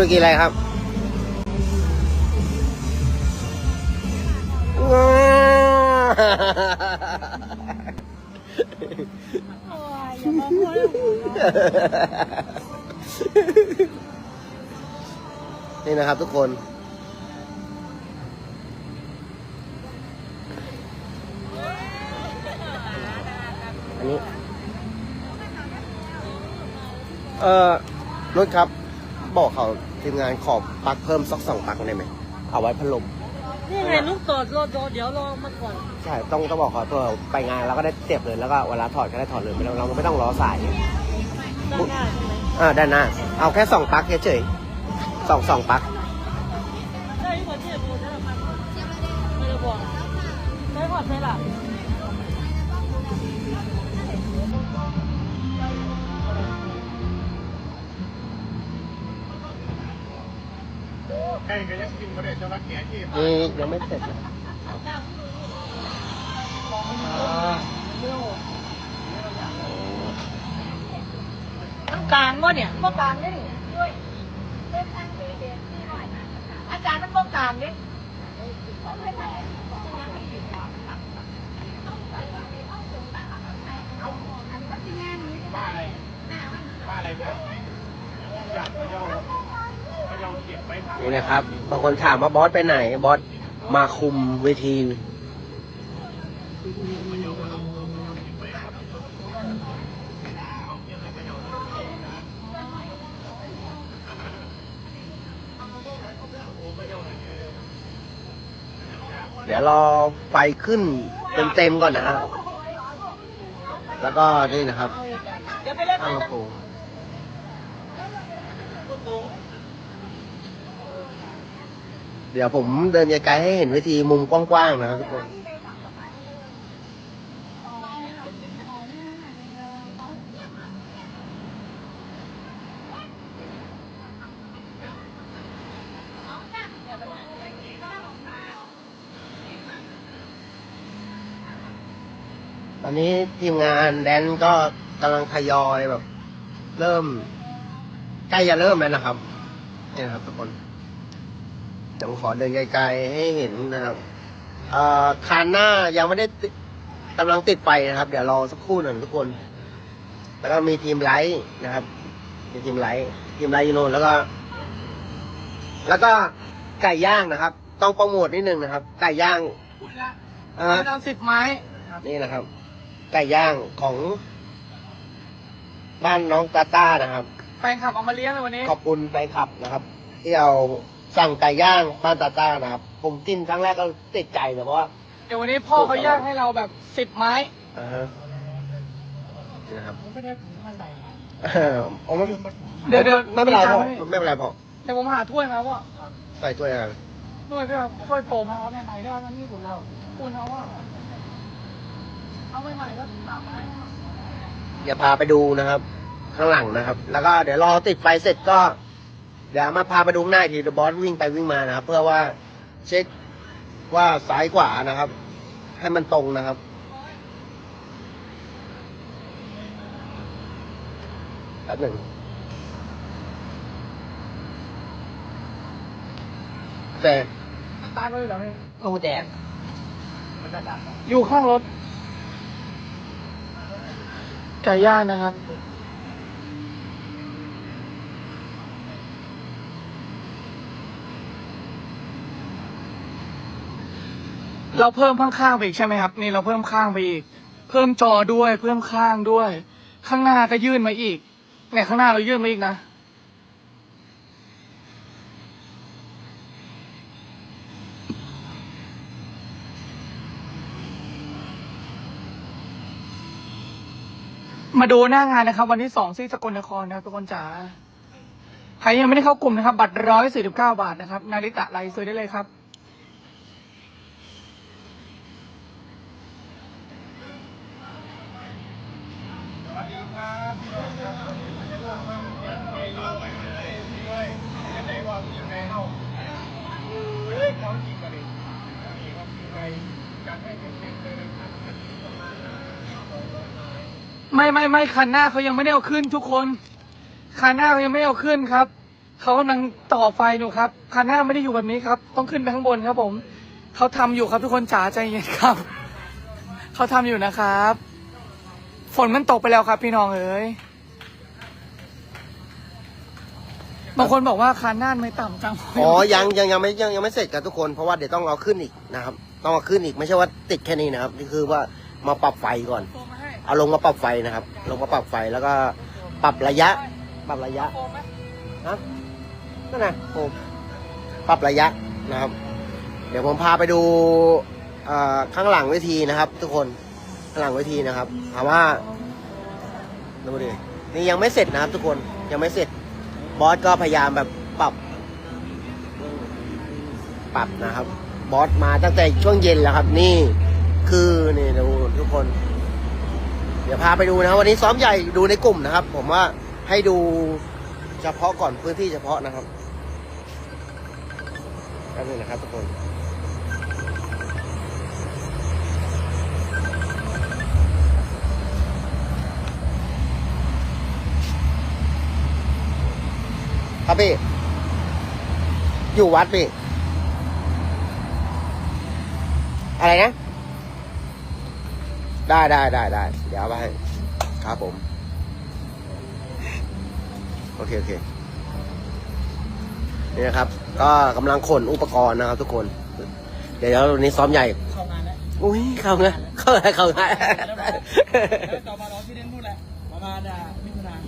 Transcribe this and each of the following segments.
ธุรกิจอะไรครับโอ้ยอย่ามาพูดเรื่องอื่นเนอะนี่นะครับทุกคนอันนี้ เอ่อรถครับ บอกเขา ทีมงานขอปลั๊กเพิ่มสักสองปลั๊กได้ไหม เอาไว้พัดลม นี่ไงลูกตรวจรถเดี๋ยวรอมาก่อนใช่ ต้องต้องบอกเขาเพื่อไปงานเราก็ได้เสียบเลย แล้วก็เวลาถอดก็ได้ถอดเลยไม่ต้องเราไม่ต้องรอสาย ด้านหน้าใช่ไหมอ่าด้านหน้า เอาแค่สองปลั๊กเฉยๆสองสองปลั๊กได้ที่คนที่จะพูดได้หรือไม่ไม่ได้บอกได้พอดไหม ล่ะใกล้ก็ยังกินมาได้เจ้ารักแก่ที่ นี่ยังไม่เสร็จนะต้องกลางวะเนี่ยต้องกลางได้ดิอาจารย์มันป้องกันเนี่ยบ้าอะไรบ้าอะไรเนี่ย นี่นะครับบางคนถามว่าบอสไปไหน บอสมาคุมเวทีเดี๋ยวรอไฟขึ้นเต็มๆก่อนนะครับแล้วก็นี่นะครับเดี๋ยวไปเล่นข้างกระโปรง เดี๋ยวผมเดินไกลๆให้เห็นวิธีมุมกว้างๆนะครับทุกคน ตอนนี้ทีมงานแดนก็กำลังทยอยแบบ เริ่ม ใกล้จะเริ่มแล้วนะครับนี่นะครับทุกคน ผมขอเดินไกลๆให้เห็นนะครับเอ่อคานหน้ายังไม่ได้ติดกำลังติดไฟนะครับ เดี๋ยวรอสักครู่หนึ่งทุกคน แล้วก็มีทีมไลท์นะครับ มีทีมไลท์ทีมไลท์อยู่โน่นแล้วก็ แล้วก็ไก่ย่างนะครับ ต้องโปรโมทนิดนึงนะครับ ไก่ย่างอ่าตอนสิบไม้นี่นะครับ ไก่ย่างของบ้านน้องตาต้านะครับแฟนขับเอามาเลี้ยงเลยวันนี้ ขอบคุณแฟนคลับนะครับ ที่เอา สั่งไก่ย่างบ้านตาต้านะครับ ผมกินครั้งแรกก็ติดใจแต่ว่า เดี๋ยววันนี้พ่อเขาย่างให้เราแบบสิบไม้อ่าฮะนี่นะครับไม่ได้มันไหนเออเอาไม่เดี๋ยวเดี๋ยวไม่เป็นไรพ่อไม่ไม่เป็นไรพ่อเดี๋ยวผมหาถ้วยมาว่าใส่ถ้วยอะไรถ้วยที่แบบถ้วยโปรมาเอาใหม่ๆได้แล้วนี่คุณเราคุณเอาว่าเอาใหม่ๆก็สามไม้เดี๋ยวพาไปดูนะครับ ข้างหลังนะครับ แล้วก็เดี๋ยวรอติดไฟเสร็จก็ เดี๋ยวมาพาไปดูข้างหน้าอีกทีเดี๋ยวบอสวิ่งไปวิ่งมานะครับ เพื่อว่าเช็คว่าซ้ายขวานะครับ ให้มันตรงนะครับ แป๊บหนึ่ง แต่ตายไปเลยเหรอเนี่ยโอ้แดงอยู่ข้างรถไก่ย่างนะครับ เราเพิ่มข้างๆไปอีกใช่ไหมครับ นี่เราเพิ่มข้างไปอีก เพิ่มจอด้วย เพิ่มข้างด้วย ข้างหน้าก็ยื่นมาอีกเนี่ยข้างหน้าเรายื่นมาอีกนะมาดูหน้างานนะครับ วันที่สองที่สกลนครนะครับทุกคนจ๋าใครยังไม่ได้เข้ากลุ่มนะครับ บัตรร้อยสี่สิบเก้าบาทนะครับ นาริตะไลฟ์ซื้อได้เลยครับ สวัสดีครับพี่น้องครับไงลูกไปเลยพี่เลยจะได้ว่ามีไงเฮาเฮ้ยของจริงกันดินี่ก็คือไงการให้เด็กๆเลยนะครับ ไม่ไม่ไม่คันหน้าเขายังไม่ได้เอาขึ้นทุกคนคันหน้าเขายังไม่เอาขึ้นครับเขากำลังต่อไฟอยู่ครับคันหน้าไม่ได้อยู่แบบนี้ครับ ต้องขึ้นไปข้างบนครับ ผมเขาทำอยู่ครับทุกคนจ๋าใจเย็นครับเขาทำอยู่นะครับ ฝนมันตกไปแล้วครับ พี่น้องเอ๋ยบางคนบอกว่าคันหน้าไม่ต่ำจังอ๋อยังยังยังไม่ยังยังไม่เสร็จกันทุกคนเพราะว่าเดี๋ยวต้องเอาขึ้นอีกนะครับ ต้องเอาขึ้นอีกไม่ใช่ว่าติดแค่นี้นะครับนี่คือว่ามาปรับไฟก่อน เอาลงมาปรับไฟนะครับ ลงมาปรับไฟแล้วก็ปรับระยะ ปรับระยะนะนั่นนะผมปรับระยะนะครับ เดี๋ยวผมพาไปดูข้างหลังเวทีนะครับ ทุกคนข้างหลังเวทีนะครับถามว่าดูดินี่ยังไม่เสร็จนะครับทุกคนยังไม่เสร็จ บอสก็พยายามแบบปรับปรับนะครับ บอสมาตั้งแต่ช่วงเย็นแล้วครับ นี่คือนี่ดูทุกคน ดี๋ยวพาไปดูนะครับวันนี้ซ้อมใหญ่ดูในกลุ่มนะครับ ผมว่าให้ดูเฉพาะก่อนพื้นที่เฉพาะนะครับแป๊บนึงนะครับทุกคนครับพี่ อยู่วัดพี่ อะไรนะ ได้ได้ได้ได้เดี๋ยวเอาไปให้ครับผม โอเคโอเคนี่นะครับ ก็กำลังขนอุปกรณ์นะครับ ทุกคน เดี๋ยววันนี้ซ้อมใหญ่ เข้างานแล้วอุ้ยเข้าไงเข้าไงเข้าไงแล้วต่อมาเราที่เด่นพูดแหละประมาณอะมิถุนายน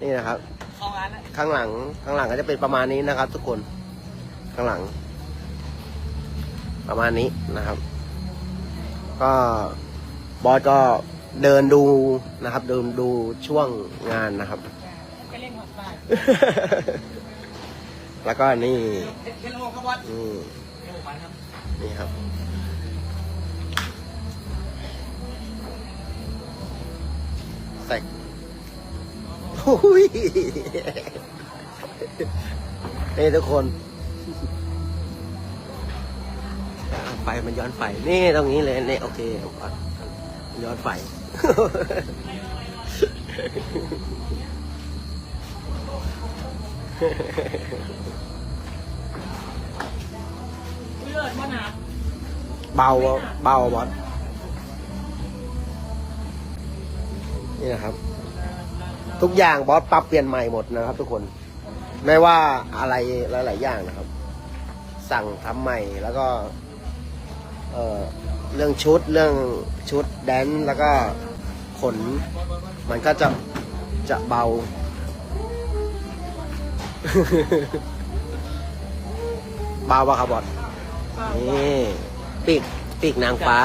นี่นะครับ เข้างานแล้วข้างหลัง ข้างหลังก็จะเป็นประมาณนี้นะครับ ทุกคน ข้างหลัง ประมาณนี้นะครับ ก็บอสก็เดินดูนะครับ เดินดูช่วงงานนะครับ ไปเล่นหัดใต้แล้วก็นี่เฮลโลครับวัดนี่เฮลโลมันครับนี่ครับใส่โอ้ยนี่ทุกคน ไฟมันย้อนไฟ นี่ตรงนี้เลยนี่โอเคเอาก่อนย้อนไฟเลือดมันหนาเบาเบาบอสนี่นะครับ ทุกอย่างบอสปรับเปลี่ยนใหม่หมดนะครับ ทุกคน ไม่ว่าอะไรหลาย ๆ อย่างนะครับ สั่งทำใหม่แล้วก็ เอ่อเรื่องชุดเรื่องชุดแดนซ์แล้วก็ขน มันก็จะจะเบา เบาปะครับบอสนี่ปีกปีกนางฟ้า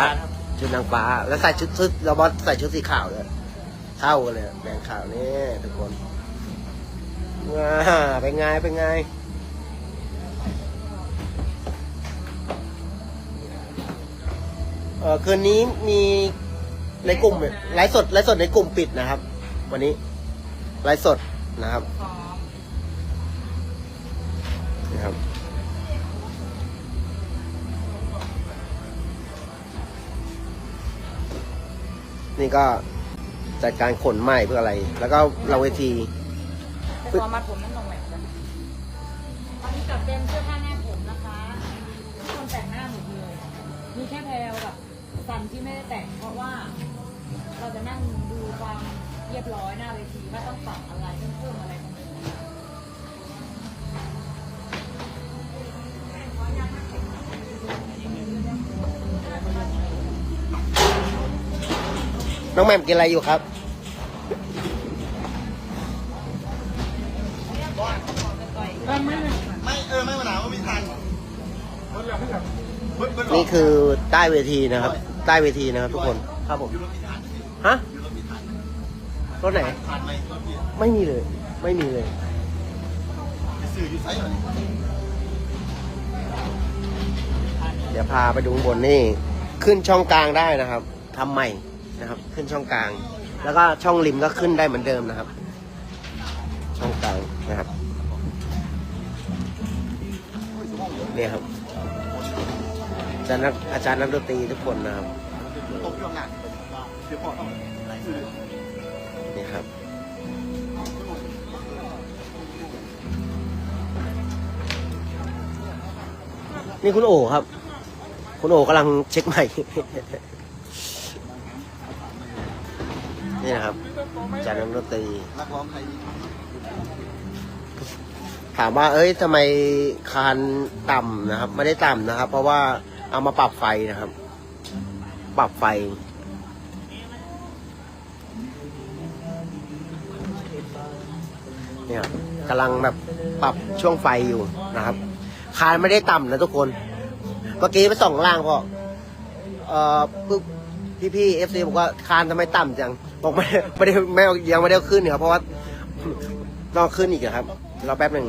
ชุดนางฟ้า แล้วใส่ชุดชุดเราบอสใส่ชุดสีขาวเลยเข้ากันเลยแดงขาวนี่ทุกคนว้าเป็นไงเป็นไง ออคืนนี้มีในกลุ่มไลฟ์สดไลฟ์สดในกลุ่มปิดนะครับ วันนี้ไลฟ์สดนะครับนะครับ นี่ก็จัดการขนใหม่เพื่ออะไร แล้วก็เราเวทีแต่ความมัดผมนั่น กับสันที่ไม่ได้แต่งเพราะว่า เราจะนั่งดูความเรียบร้อยหน้าเวทีว่าต้องปรับอะไรต้องเพิ่มอะไรตรงไหนน้องแหม่มกินอะไรอยู่ครับเออไม่ไม่ไม่เออไม่มาหนาวไม่ทันเบิ้ลแล้วเบิ้ลเบิ้ลหลอกนี่คือใต้เวทีนะครับ ใต้เวทีนะครับทุกคน ครับผมอยู่รถมีทานฮะอยู่รถมีทานรถไหนทานไหมรถมีไม่มีเลย ไม่มีเลย ไปซื้ออยู่ไซส์อะไรเดี๋ยวพาไปดูข้างบนนี่ ขึ้นช่องกลางได้นะครับทำใหม่นะครับ ขึ้นช่องกลาง แล้วก็ช่องริมก็ขึ้นได้เหมือนเดิมนะครับ ช่องกลางนะครับเนี่ยครับอา จารย์อาจารย์นักดนตรีทุกคนนะครับโต๊ะที่ทำอไหนนี่ครับนี่คุณโอ๋ครับ คุณโอ๋กำลังเช็คใหม่ นี่นะครับอาจารย์นักดนตรีถามว่า เอ้ยทำไมคานต่ำนะครับ ไม่ได้ต่ำนะครับ เพราะว่า เอามาปรับไฟนะครับ ปรับไฟ เนี่ยกำลังแบบปรับช่วงไฟอยู่นะครับ คานไม่ได้ต่ำนะทุกคน เมื่อกี้ไปส่องล่างพอเอ่อปุ๊บพี่พี่เอฟซีบอกว่าคานทำไมต่ำจังบอกไม่ได้ไม่ได้ไม่เอายังไม่ได้เอาขึ้นเนี่ยครับเพราะว่าต้องขึ้นอีกอะครับรอแป๊บหนึ่ง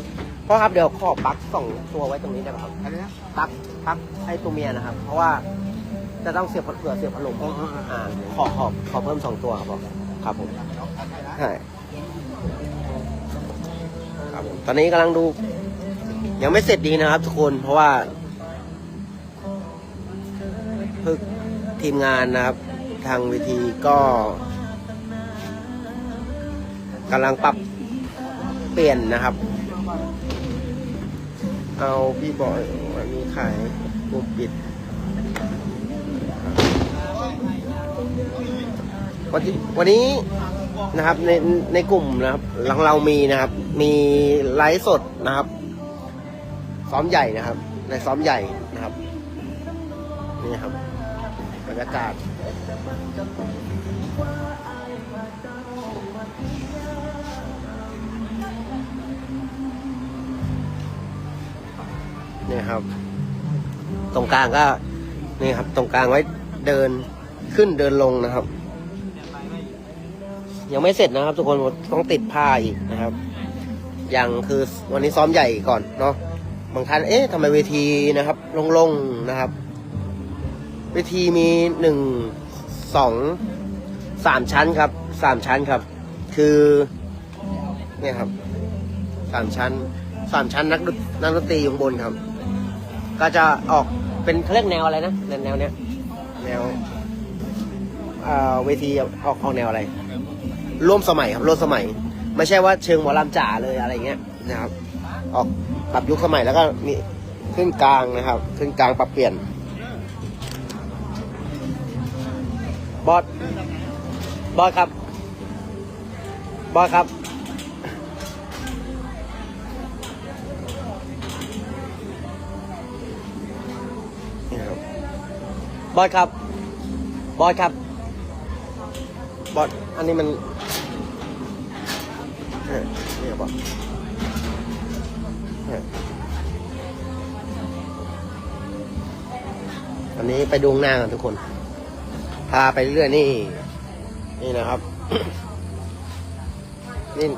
พ่อครับเดี๋ยวขอปลั๊กสองตัวไว้ตรงนี้ได้ไหมครับอะไรนะปลั๊ก ปลั๊กให้ตัวเมียนะครับ เพราะว่าจะต้องเสียบเผื่อเสียบพัดลมอ่าขอขอขอเพิ่มสองตัวครับผมครับผมใช่ครับผมตอนนี้กำลังดู ยังไม่เสร็จดีนะครับ ทุกคนเพราะว่าพึกทีมงานนะครับ ทางเวทีก็กำลังปรับเปลี่ยนนะครับ เอาพี่บอยวันนี้ขายปุ่มปิด วันที่วันนี้นะครับในในกลุ่มนะครับ หลังเรามีนะครับ มีไลฟ์สดนะครับ ซ้อมใหญ่นะครับ ในซ้อมใหญ่นะครับ นี่ครับบรรยากาศ นี่ครับ ตรงกลางก็นี่ครับ ตรงกลางไว้เดินขึ้นเดินลงนะครับ ยังไม่เสร็จนะครับ ทุกคนต้องติดผ้าอีกนะครับ อย่างคือวันนี้ซ้อมใหญ่ก่อนเนาะบางท่านเอ๊ะทำไมเวทีนะครับโล่งๆนะครับ เวทีมีหนึ่งสองสามชั้นครับสามชั้นครับ คือเนี่ยครับสามชั้นสามชั้นนักดนนักดนตรีอยู่บนครับ ก็จะออกเป็นเขาเรียกแนวอะไรนะแนวแนวเนี้ยแนวเอ่อเวทีออกออกแนวอะไร ร่วมสมัยครับร่วมสมัย ไม่ใช่ว่าเชิงหมอลำจ๋าเลยอะไรเงี้ยนะครับ ออกปรับยุคสมัยแล้วก็มีขึ้นกลางนะครับขึ้นกลางปรับเปลี่ยนบอสบอสครับบอสครับ นี่ครับ บอสครับ บอสครับ บอส อันนี้มันเออนี่ครับอสอันนี้ไปดูงหน้ากันทุกคน พาไปเรื่อยนี่ นี่นะครับ นี่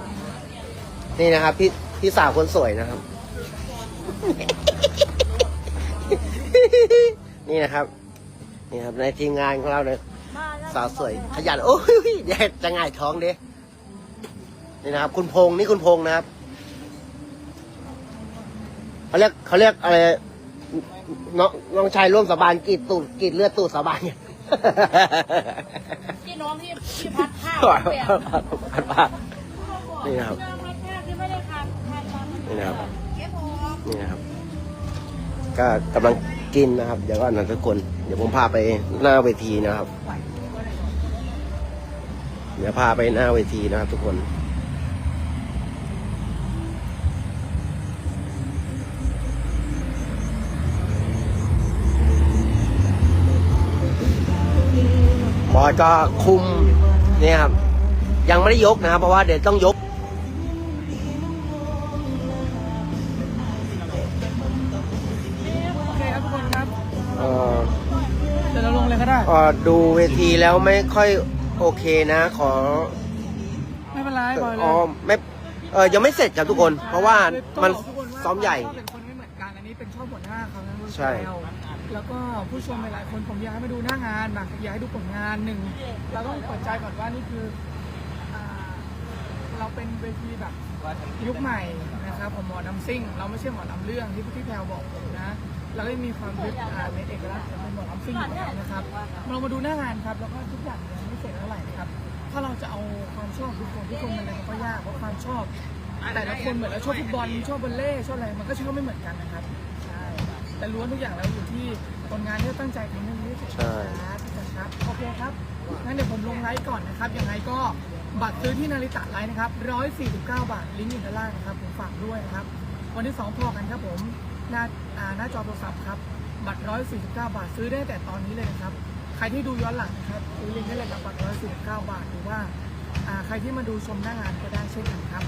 นี่นะครับ พี่พี่สาวคนสวยนะครับ นี่นะครับ นี่ครับในทีมงานของเราเลยสาวสวยขยันโอ้ยเดี๋ยวจะง่ายท้องเด้นี่นะครับ คุณพงษ์นี่คุณพงษ์นะครับเขาเรียกเขาเรียกอะไรน้องน้องชายร่วมสาบานกรีดตูดกรีดเลือดตูดสาบานเนี่ยพี่น้องที่ที่พัดผ้าเปลี่ยนนี่นะครับพี่น้องพัดผ้าที่ไม่ได้ทำทำตอนนี่นะครับเก็บออกนี่นะครับ ก็กำลัง กินนะครับ เดี๋ยวก็นันทุกคน เดี๋ยวผมพาไปหน้าเวทีนะครับ เดี๋ยวพาไปหน้าเวทีนะครับ ทุกคนบอยก็คุมเนี่ยครับยังไม่ได้ยกนะครับเพราะว่าเดี๋ยวต้องยก ด้เอ่อดูเวทีแล้วไม่ค่อยโอเคนะ ขอไม่เป็นไรบอยเลอ๋อยไม่เออยังไม่เสร็จครับทุกคน เพราะว่ามันต้องบอกทุกคนว่าซ้อมใหญ่ชอบเป็นคนไม่เหมือนกันอันนี้เป็นชอบหัวหน้าเขานะใช่ แล้วก็ผู้ชมหลายๆคนผมอยากให้มาดูหน้างานบางอยากให้ดูผลงานหนึ่งเราต้องเปิดใจก่อนว่านี่คืออ่าเราเป็นเวทีแบบ ยุคใหม่นะครับผมหมอลำซิ่ง เราไม่ใช่หมอลำเรื่องที่พี่แพรวบอกผมนะ เราก็มีความยึดอ่าในเอกลักษณ์ของเป็นหมอลำซิ่งอยู่แล้วนะครับเรามาดูหน้างานครับ แล้วก็ทุกอย่างยังไม่เสร็จเท่าไหร่นะครับ ถ้าเราจะเอาความชอบทุกคนทุกคนมันอะไรมันก็ยากเพราะความชอบ แต่ละคนเหมือนเราชอบฟุตบอลชอบบอลเล่ชอบอะไรมันก็ชอบไม่เหมือนกันนะครับใช่แต่ล้วนทุกอย่างแล้วอยู่ที่ผลงานที่ตั้งใจทำให้ดีที่สุดใช่ครับพี่จันครับโอเคครับงั้นเดี๋ยวผมลงไลฟ์ก่อนนะครับยังไงก็บัตรซื้อที่นาริตะไลฟ์นะครับ149 บาทลิงก์อยู่ด้านล่างนะครับผมฝากด้วยนะครับวันที่2พอกันครับผม หน้าอ่าหน้าจอโทรศัพท์ครับ บัตร 149 บาทซื้อได้แต่ตอนนี้เลยนะครับ ใครที่ดูย้อนหลังนะครับซื้อลิงก์ได้เลยกับบัตร 149 บาท หรือว่าอ่าใครที่มาดูชมหน้างานก็ได้เช่นกันครับ